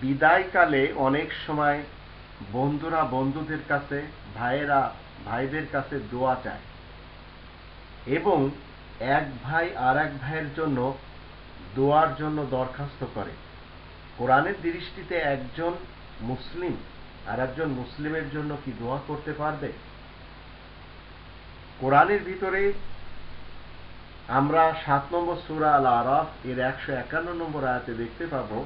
বিদায়কালে অনেক সময় বন্ধুরা বন্ধুদের কাছে, ভাইয়েরা ভাইদের কাছে দোয়া চায়। এবং এক ভাই আর এক ভাইয়ের জন্য দোয়ার জন্য দরখাস্ত করে। কোরআনের দৃষ্টিতে একজন মুসলিম আর একজন মুসলিমের জন্য কি দোয়া করতে পারবে? কোরআনের ভিতরে আমরা সাত নম্বর সুরা আল আরাফ এর একশো একান্ন নম্বর আয়াতে দেখতে পাবো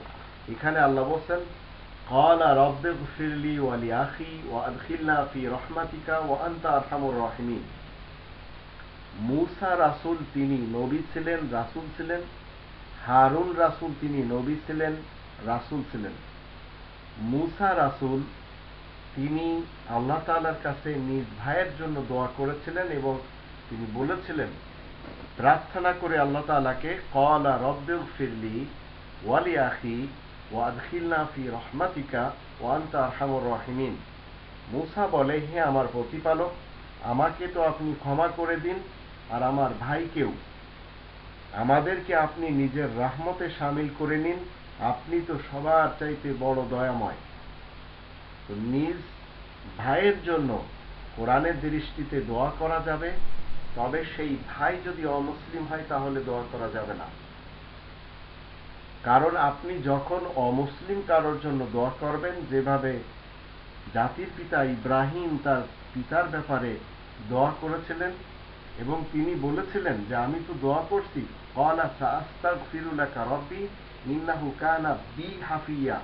এখানে আল্লাহ বলছেন قال رب اغفر لي ولأخي وأدخلنا في رحمتك وأنت أرحم الراحمين মুসা রাসুল তিনি নবী ছিলেন রাসুল ছিলেন হারুন রাসুল তিনি নবী ছিলেন রাসুল ছিলেন মুসা রাসুল তিনি আল্লাহ তালার কাছে নিজ ভাইয়ের জন্য দোয়া করেছিলেন এবং তিনি বলেছিলেন প্রার্থনা করে আল্লাহ তালাকে কলা রব্বেল ফিরলি ওয়ালি আখি ওয়াদখিলনা ফি রহমাতিকা ওয়ান্তা আরহামুর রহিমিন। মুসা বলে, হে আমার প্রতিপালক, আমাকে তো আপনি ক্ষমা করে দিন আর আমার ভাইকেও। আমাদেরকে আপনি নিজের রাহমতে সামিল করে নিন। আপনি তো সবার চাইতে বড় দয়াময়। তো নিজ ভাইয়ের জন্য কোরআনের দৃষ্টিতে দোয়া করা যাবে। তবে সেই ভাই যদি অমুসলিম হয়, তাহলে দোয়া করা যাবে না। কারণ আপনি যখন অমুসলিম কারোর জন্য দোয়া করবেন, যেভাবে জাতির পিতা ইব্রাহিম তার পিতার ব্যাপারে দোয়া করেছিলেন, এবং তিনি বলেছিলেন যে, আমি তো দোয়া করছি কলা সাস্তাক ফিরুলাকা রব্বি, ইন্নাহু কানা বি হাফিয়া।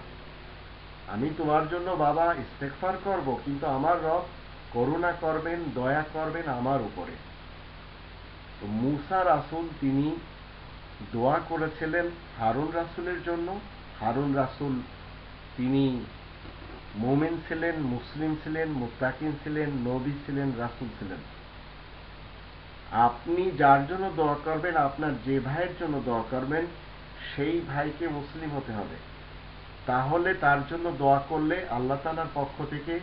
আমি তোমার জন্য বাবা ইস্তেকফার করব, কিন্তু আমার রব করুণা করবেন, দয়া করবেন আমার উপরে। মুসা রাসুল তিনি দোয়া করেছিলেন হারুন রাসুলের জন্য। হারুন রাসুল তিনি মোমেন ছিলেন, মুসলিম ছিলেন মুতাকিন ছিলেন, নবী ছিলেন, রাসুল ছিলেন। আপনি যার জন্য দোয়া করবেন, আপনার যে ভাইয়ের জন্য দোয়া করবেন, সেই ভাইকে মুসলিম হতে হবে। তাহলে তার জন্য দোয়া করলে আল্লাহ তালার পক্ষ থেকে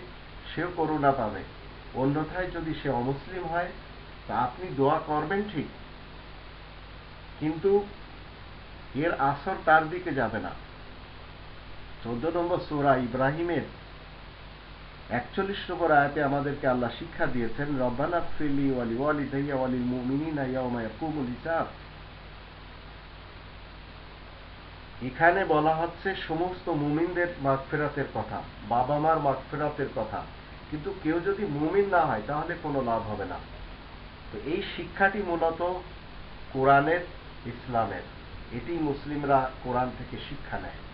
সেও করুণা পাবে। অন্যথায় যদি সে অমুসলিম হয় তা আপনি দোয়া করবেন ঠিক। কিন্তু এর আসর তার দিকে যাবে না। চোদ্দ নম্বর সোরা ইব্রাহিমের একচল্লিশ নম্বর আয়াতে আমাদেরকে আল্লাহ শিক্ষা দিয়েছেন, রব্বানা ফিলি ওয়ালি ওয়ালি দাইয়া ওয়ালি মুমিনিনা ইয়াউমা ইয়াকুমুল হিসাব। এখানে বলা হচ্ছে সমস্ত মুমিনদের মাগফেরাতের কথা বাবা মার মাগফেরাতের কথা। কিন্তু কেউ যদি মুমিন না হয়, তাহলে কোনো লাভ হবে না। তো এই শিক্ষাটি মূলত কোরআনের ইসলামের। এটি মুসলিমরা কোরআন থেকে শিক্ষা নেয়।